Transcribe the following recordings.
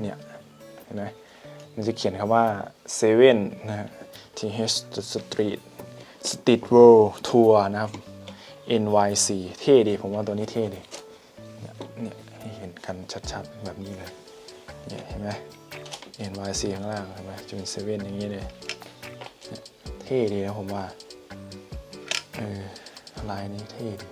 เนี่ยเห็นไหมมันจะเขียนคำว่าเซเว่นนะฮะ T H Street Street World Tour นะครับ NYC เท่ดี ผมว่าตัวนี้เท่ดีเนี่ยเนี่ยให้เห็นกันชัดๆ แบบนี้เลยเนี่ยเห็นไหม NYC ข้างล่างเห็นไหมจะเป็นเซเว่นอย่างนี้เลยเนี่ยเท่ดีนะผมว่าเออลายนี้เท่ดี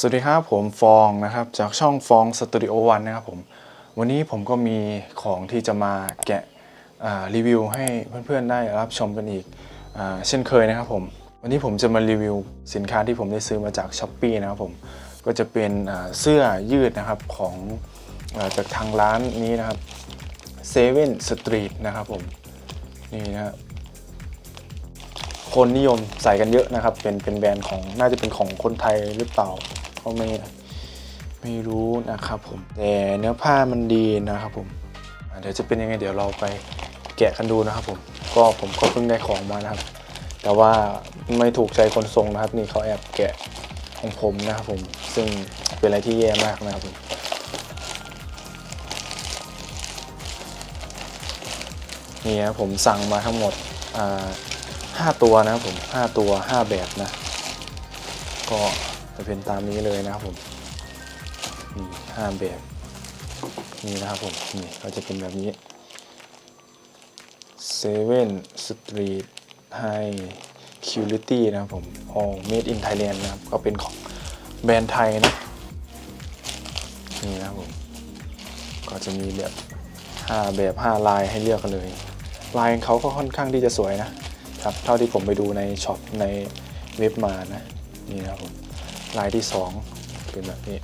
สวัสดีครับผมฟองนะครับจากช่องฟองสตูดิโอวันนะครับผมวันนี้ผมก็มีของที่จะมาแกะรีวิวให้เพื่อนๆได้รับชมกันอีกอเช่นเคยนะครับผมวันนี้ผมจะมารีวิวสินค้าที่ผมได้ซื้อมาจาก s h อ p e e นะครับผมก็จะเป็นเสื้อยืดนะครับของอาจากทางร้านนี้นะครับเซเว่นสตรีทนะครับผมนี่นะครับคนนิยมใส่กันเยอะนะครับ เป็นเป็นแบรนด์ของน่าจะเป็นของคนไทยหรือเปล่า ก็ไม่ไม่รู้นะครับผมแต่เนื้อผ้ามันดีนะครับผมเดี๋ยวจะเป็นยังไงเดี๋ยวเราไปแกะกันดูนะครับผมก็ผมก็เพิ่งได้ของมานะครับ แต่ว่าไม่ถูกใจคนทรงนะครับ นี่เขาแอบแกะของผมนะครับผมซึ่งเป็นอะไรที่แย่มากนะครับผมนี่นะผมสั่งมาทั้งหมดห้าตัวนะครับผมห้าตัวห้าแบบนะ ก็ จะเป็นตามนี้เลยนะครับผมนี่ห้าแบบนี่นะครับผมนี่ก็จะเป็นแบบนี้เซเว่นสตรีทไฮคิวลิตี้นะครับผม all made in Thailand นะครับ ก็เป็นของแบรนด์ไทยนะนี่นะครับผม ก็จะมีแบบ 5 แบบ 5 ลายให้เลือกกันเลย ลายของเขาก็ค่อนข้างที่จะสวยนะครับ เท่าที่ผมไปดูในช็อปในเว็บมานะ นี่นะครับผม ลายที่ 2 เป็นแบบนี้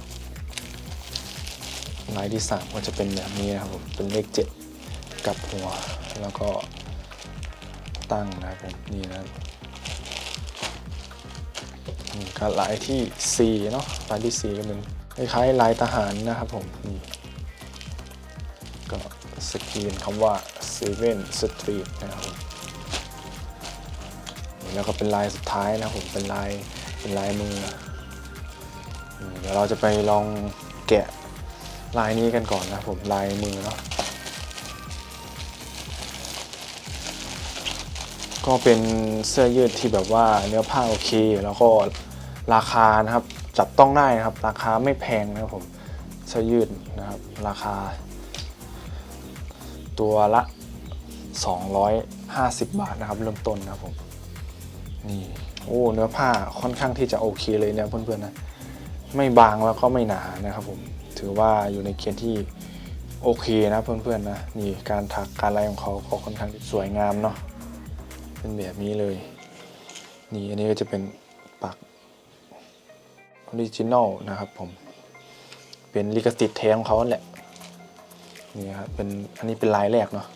ลายที่ 3 ก็จะเป็นแบบนี้นะครับผม เป็นเลข 7 กับหัว แล้วก็ตั้งนะครับผม นี่นะครับก็ลายที่ 4 เนาะ ลายที่ 4 ก็เป็นคล้ายๆลายทหารนะครับผม นี่ ก็สกรีนคำว่า Seven Street นะครับผมแล้วก็เป็นลายสุดท้ายนะครับผมเป็นลายเป็นลายมือ ดี๋ยวเราจะไปลองแกะลายนี้กันก่อนนะผมลายมือเนาะก็เป็นเสื้อยืดที่แบบว่าเนื้อผ้าโอเค แล้วก็ราคานะครับจับต้องได้นะครับ ราคาไม่แพงนะครับผมเสื้อยืดนะครับราคา ตัวละ 250 บาทนะครับ เริ่มต้นนะครับผมนี่โอ้เนื้อผ้าค่อนข้างที่จะโอเคเลยเนี่ยเพื่อนๆนะ ไม่บางแล้วก็ไม่หนานะครับผมถือว่าอยู่ในเกณฑ์ที่โอเคนะเพื่อนๆนะนี่การถักการอะไรของเขาก็ค่อนข้างสวยงามเนาะเป็นแบบนี้เลย นี่อันนี้ก็จะเป็นปักออริจินอลนะครับผมเป็นลิขสิทธิ์แท้ของเขาแหละนี่ครับเป็นอันนี้เป็นลายแรกเนาะ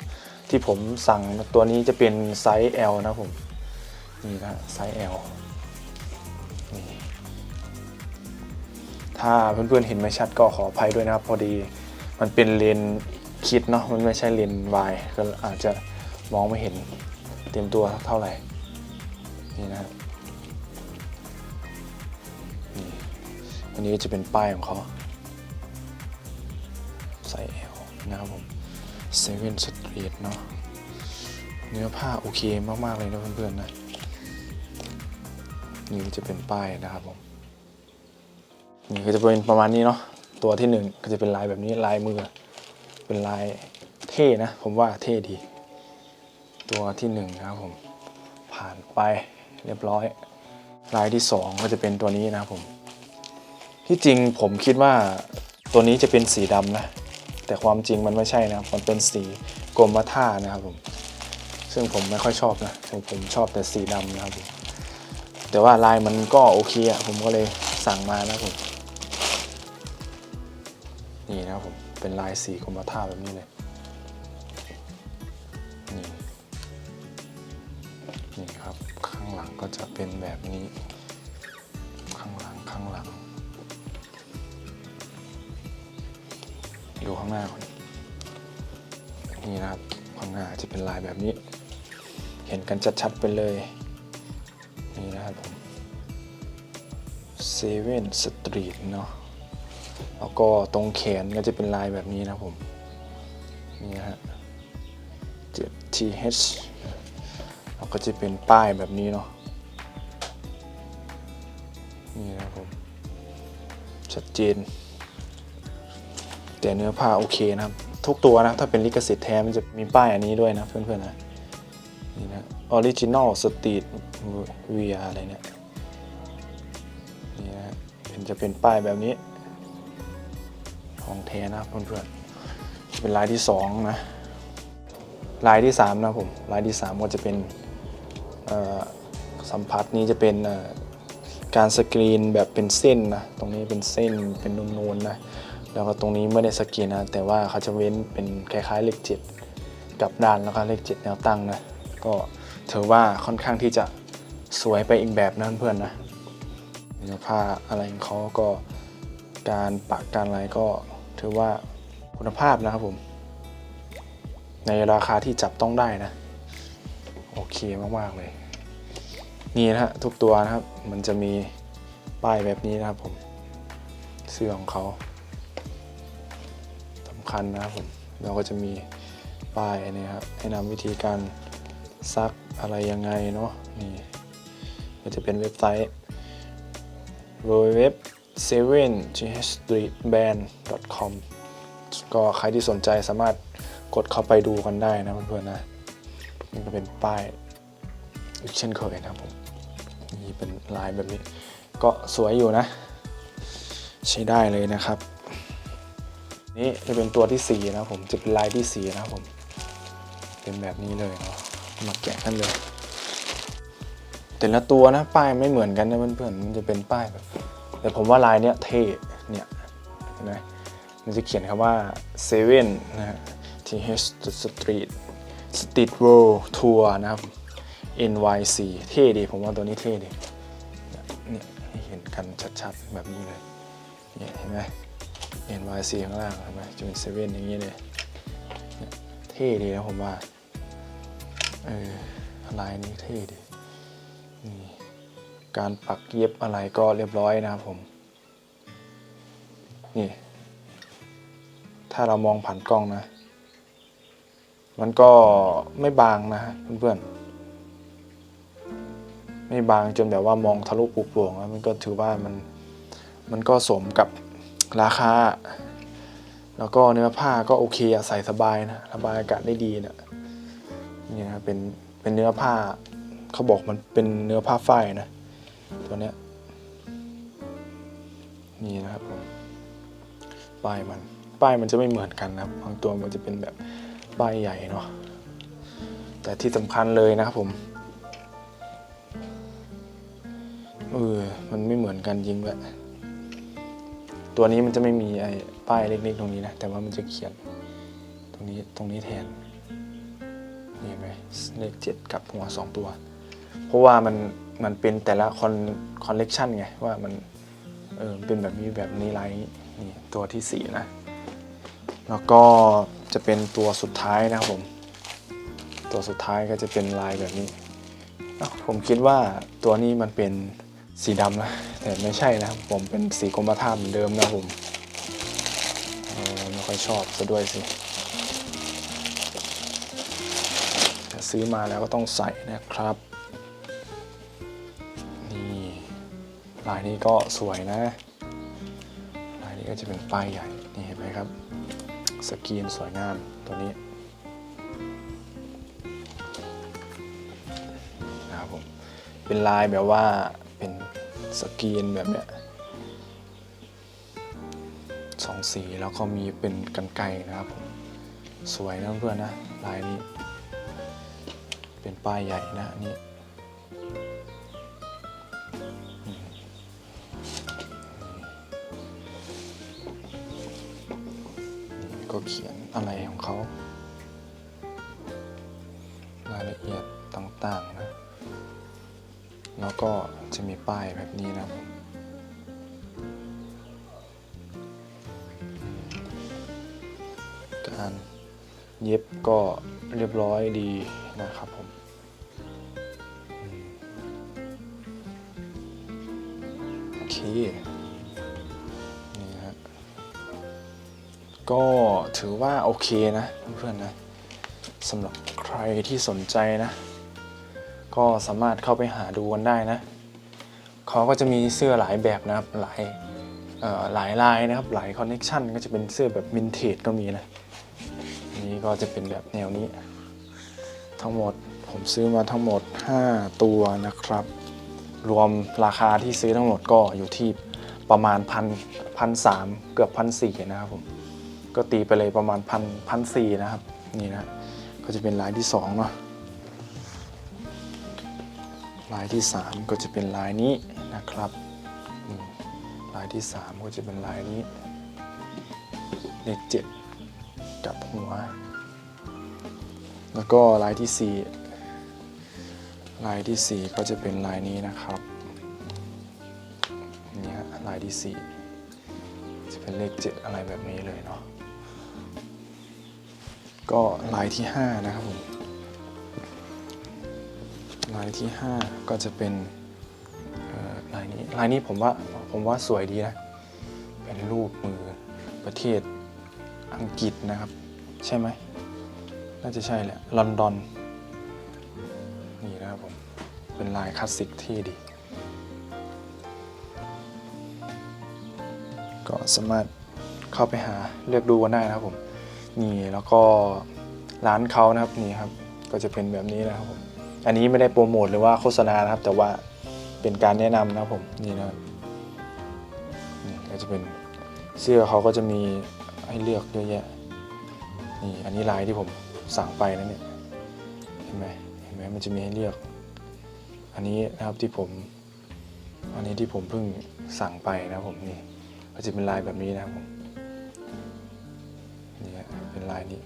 ที่ผมสั่งตัวนี้จะเป็นไซส์ L นะผมนี่นะไซส์ L นี่ ถ้าเพื่อนๆเห็นไม่ชัดก็ขออภัยด้วยนะครับ พอดีมันเป็นเลนคิดเนาะมันไม่ใช่เลนวายก็อาจจะมองไม่เห็นเต็มตัวเท่าไหร่นี่นะครับนี่อันนี้ก็จะเป็นป้ายของเขาไซส์ L นะครับผมเซเว่นสตรีทเนาะเนื้อผ้าโอเคมาก ๆ เลยนะเพื่อนๆนะนี่จะเป็นป้ายนะครับผม นี่ก็จะเป็นประมาณนี้เนาะตัวที่หนึ่งก็จะเป็นลายแบบนี้ลายมือ เป็นลายเท่นะ ผมว่าเท่ดี ตัวที่หนึ่งนะครับผมผ่านไปเรียบร้อย ลายที่สองก็จะเป็นตัวนี้นะครับผม ที่จริงผมคิดว่าตัวนี้จะเป็นสีดำนะ แต่ความจริงมันไม่ใช่นะครับมันเป็นสีกรมท่านะครับผม ซึ่งผมไม่ค่อยชอบนะผมผมชอบแต่สีดำนะครับผมแต่ว่าลายมันก็โอเคอะผมก็เลยสั่งมานะครับผม เป็นลายสีกรมท่าแบบนี้เลยนี่นี่ครับข้างหลังก็จะเป็นแบบนี้ ข้างหลังข้างหลัง ดูข้างหน้าก่อนนี่นะครับข้างหน้าจะเป็นลายแบบนี้ เห็นกันชัดๆไปเลยนี่นะครับเซเว่นสตรีทเนาะ แล้วก็ตรงแขนก็จะเป็นลายแบบนี้นะผม นี่นะฮะ 7th แล้วก็จะเป็นป้ายแบบนี้เนาะ นี่นะครับผม ชัดเจน แต่เนื้อผ้าโอเคนะครับ ทุกตัวนะ ถ้าเป็นลิขสิทธิ์แท้มันจะมีป้ายอันนี้ด้วยนะเพื่อนๆนะ นี่นะ Original Street Wear อะไรเนี่ย นี่นะฮะเป็นจะเป็นป้ายแบบนี้ ของแท้นะเพื่อนๆเป็นลายที่สองนะลายที่สามนะผมลายที่สามก็จะเป็นสัมผัสนี้จะเป็นการสกรีนแบบเป็นเส้นนะตรงนี้เป็นเส้นเป็นนูนๆนะแล้วก็ตรงนี้ไม่ได้สกรีนนะแต่ว่าเขาจะเว้นเป็นคล้ายๆเลขเจ็ดกับด้านแล้วก็เลขเจ็ดแนวตั้งนะก็ถือว่าค่อนข้างที่จะสวยไปอีกแบบนะเพื่อนๆนะเนื้อผ้าอะไรของเขาก็การปักการอะไรก็ ถือว่าคุณภาพนะครับผม ในราคาที่จับต้องได้นะ โอเคมากๆเลย นี่นะฮะทุกตัวนะครับ มันจะมีป้ายแบบนี้นะครับผม เสื้อของเขาสำคัญนะครับผมเราก็จะมีป้ายนี่ครับแนะนำวิธีการซักอะไรยังไงเนาะนี่มันจะเป็นเว็บไซต์ w w w 7ghstreetband.com ก็ใครที่สนใจสามารถกดเข้าไปดูกันได้นะเพื่อนๆนะนี่ก็เป็นป้ายอีกเช่นเคยนะครับผมนี่เป็นลายแบบนี้ ก็สวยอยู่นะ ใช้ได้เลยนะครับ นี่จะเป็นตัวที่ 4 นะผมจะเป็นลายที่ 4 นะผม เป็นแบบนี้เลยเนาะมาแกะกันเลย แต่ละตัวนะป้ายไม่เหมือนกันนะเพื่อนๆมันจะเป็นป้ายแบบ แต่ผมว่าลายเนี้ยเท่เนี่ยเห็นไหมมันจะเขียนคำว่า seven นะฮะ th street street world tour นะครับ nyc เท่ดี ผมว่าตัวนี้เท่ดีเนี่ยเนี่ยให้เห็นกันชัดๆ แบบนี้เลยเนี่ยเห็นไหม nyc ข้างล่างเห็นไหมจะเป็นเซเว่นอย่างนี้เลยเนี่ยเท่ดีนะผมว่าเออลายนี้เท่ดีนี่ การปักเย็บอะไรก็เรียบร้อยนะครับผม นี่ ถ้าเรามองผ่านกล้องนะ มันก็ไม่บางนะเพื่อนๆ ไม่บางจนแบบว่ามองทะลุปุโปร่งแล้วมันก็ถือว่ามัน มันก็สมกับราคา แล้วก็เนื้อผ้าก็โอเคอใส่สบายนะระบายอากาศได้ดีนะนี่นะเป็นเป็นเนื้อผ้าเขาบอกมันเป็นเนื้อผ้าฝ้ายนะ ตัวเนี้ยนี่นะครับผมป้ายมันป้ายมันจะไม่เหมือนกันนะครับบางตัวมันจะเป็นแบบป้ายใหญ่เนาะแต่ที่สำคัญเลยนะครับผมเออมันไม่เหมือนกันจริงด้วยตัวนี้มันจะไม่มีไอ้ป้ายเล็กๆตรงนี้นะ แต่ว่ามันจะเขียน ตรงนี้ตรงนี้แทนนี่เห็นไหมเลขเจ็ดกับหัวสองตัว เพราะว่ามัน มันเป็นแต่ละคอนคอนเลกชันไงว่ามันเออเป็นแบบนี้แบบนี้ไลน์นี่ตัวที่ 4 นะ แล้วก็จะเป็นตัวสุดท้ายนะครับผม ตัวสุดท้ายก็จะเป็นลายแบบนี้อ้าผมคิดว่าตัวนี้มันเป็นสีดำนะ แต่ไม่ใช่นะผมเป็นสีกรมท่าเหมือนเดิมนะผมไม่ค่อยชอบซะด้วยสิแต่ซื้อมาแล้วก็ต้องใส่นะครับ ลายนี้ก็สวยนะ ลายนี้ก็จะเป็นป้ายใหญ่ นี่เห็นไหมครับ สกรีนสวยงามตัวนี้นะครับผม เป็นลายแบบว่าเป็นสกรีนแบบเนี้ยสองสีแล้วก็มีเป็นกันไกนะครับผม สวยนะเพื่อนนะ ลายนี้ เป็นป้ายใหญ่นะอัน เขียนอะไรของเขา รายละเอียดต่างๆนะ แล้วก็จะมีป้ายแบบนี้นะการเย็บก็เรียบร้อยดีนะครับผมโอเค ก็ถือว่าโอเคนะเพื่อนๆนะสำหรับใครที่สนใจนะ ก็สามารถเข้าไปหาดูกันได้นะเขาก็จะมีเสื้อหลายแบบนะครับหลายหลายลายนะครับหลายคอนเน็ชันก็จะเป็นเสื้อแบบวินเทจก็มีนะนนี้ก็จะเป็นแบบแนวนี้ ทั้งหมดผมซื้อมาทั้งหมด 5 ตัวนะครับ รวมราคาที่ซื้อทั้งหมดก็อยู่ที่ประมาณพันพันสามเกือบพันสี่นะครับผม ก็ตีไปเลยประมาณพันพันสี่นะครับ นี่นะก็จะเป็นลายที่สองเนาะลายที่ 3 ก็จะเป็นลายนี้นะครับลายที่ 3 ก็จะเป็นลายนี้เลข7กับหัว แล้วก็ลายที่ 4 ลายที่ 4 ก็จะเป็นลายนี้นะครับนี่ฮะลายที่ 4 จะเป็นเลข7อะไรแบบนี้เลยเนาะ ก็ลายที่ 5 นะครับผม ลายที่ 5 ก็จะเป็นลายนี้ ลายนี้ผมว่าผมว่าสวยดีนะ เป็นรูปมือประเทศอังกฤษนะครับ ใช่ไหม น่าจะใช่แหละ ลอนดอน นี่นะครับผม เป็นลายคลาสสิกที่ดี ก็สามารถเข้าไปหาเลือกดูกันได้นะครับผม นี่แล้วก็ร้านเขานะครับนี่ครับก็จะเป็นแบบนี้นะครับผมอันนี้ไม่ได้โปรโมทหรือว่าโฆษณานะครับ แต่ว่าเป็นการแนะนำนะครับผมนี่นะครับนี่ก็จะเป็นเสื้อเขาก็จะมีให้เลือกเยอะแยะนี่อันนี้ลายที่ผมสั่งไปนะเนี่ยเห็นไหมเห็นไหมมันจะมีให้เลือก อันนี้นะครับที่ผม อันนี้ที่ผมเพิ่งสั่งไปนะครับผมนี่ก็จะเป็นลายแบบนี้นะครับผม ลายนี้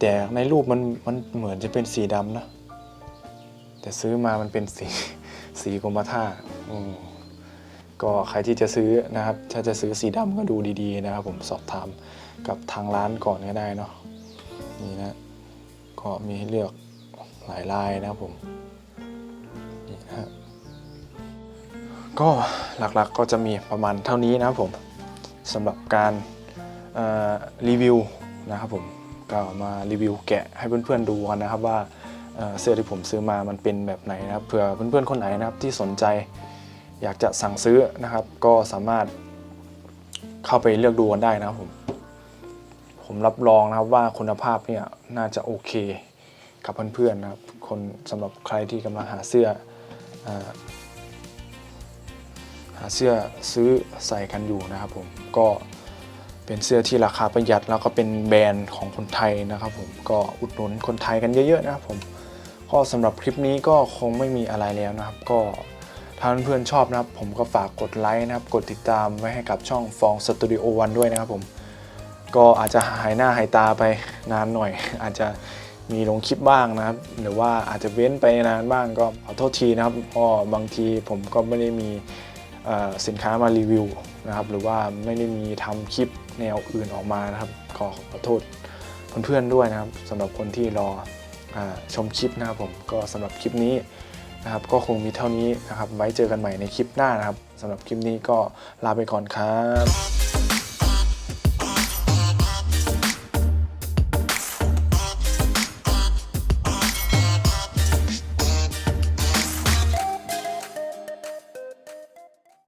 แต่ในรูปมันมันเหมือนจะเป็นสีดำนะ แต่ซื้อมามันเป็นสีสีกรมท่าอืมก็ใครที่จะซื้อนะครับ ถ้าจะซื้อสีดำก็ดูดีๆนะครับ ผมสอบถามกับทางร้านก่อนก็ได้เนาะนี่นะ ก็มีให้เลือกหลายลายนะครับผมนี่นะก็หลักๆก็จะมีประมาณเท่านี้นะครับผมสำหรับการรีวิว นะครับผมก็มารีวิวแกะให้เพื่อนๆดูกันนะครับว่าเสื้อที่ผมซื้อมามันเป็นแบบไหนนะครับเผื่อเพื่อนๆคนไหนนะครับที่สนใจอยากจะสั่งซื้อนะครับ ก็สามารถเข้าไปเลือกดูกันได้นะครับผมผมรับรองนะครับว่าคุณภาพเนี่ยน่าจะโอเคกับเพื่อนๆนะครับคนสำหรับใครที่กำลังหาเสื้ออหาเสื้อซื้อใส่กันอยู่นะครับผมก็ เป็นเสื้อที่ราคาประหยัดแล้วก็เป็นแบรนด์ของคนไทยนะครับผมก็อุดหนุนคนไทยกันเยอะๆนะครับผมก็สำหรับคลิปนี้ก็คงไม่มีอะไรแล้วนะครับ ก็ถ้าเพื่อนๆชอบนะครับ ผมก็ฝากกดไลค์นะครับ กดติดตามไว้ให้กับช่องฟองสตูดิโอวันด้วยนะครับผมก็อาจจะหายหน้าหายตาไปนานหน่อย อาจจะมีลงคลิปบ้างนะครับ หรือว่าอาจจะเว้นไปนานบ้างก็ขอโทษทีนะครับเพราะบางทีผมก็ไม่ได้มีสินค้ามารีวิวนะครับ หรือว่าไม่ได้มีทำคลิป แนวอื่นออกมานะครับ ขอขอโทษเพื่อนๆด้วยนะครับสำหรับคนที่รออชมคลิปนะครับผมก็สำหรับคลิปนี้นะครับ ก็คงมีเท่านี้นะครับ ไว้เจอกันใหม่ในคลิปหน้านะครับสำหรับคลิปนี้ก็ลาไปก่อนครับ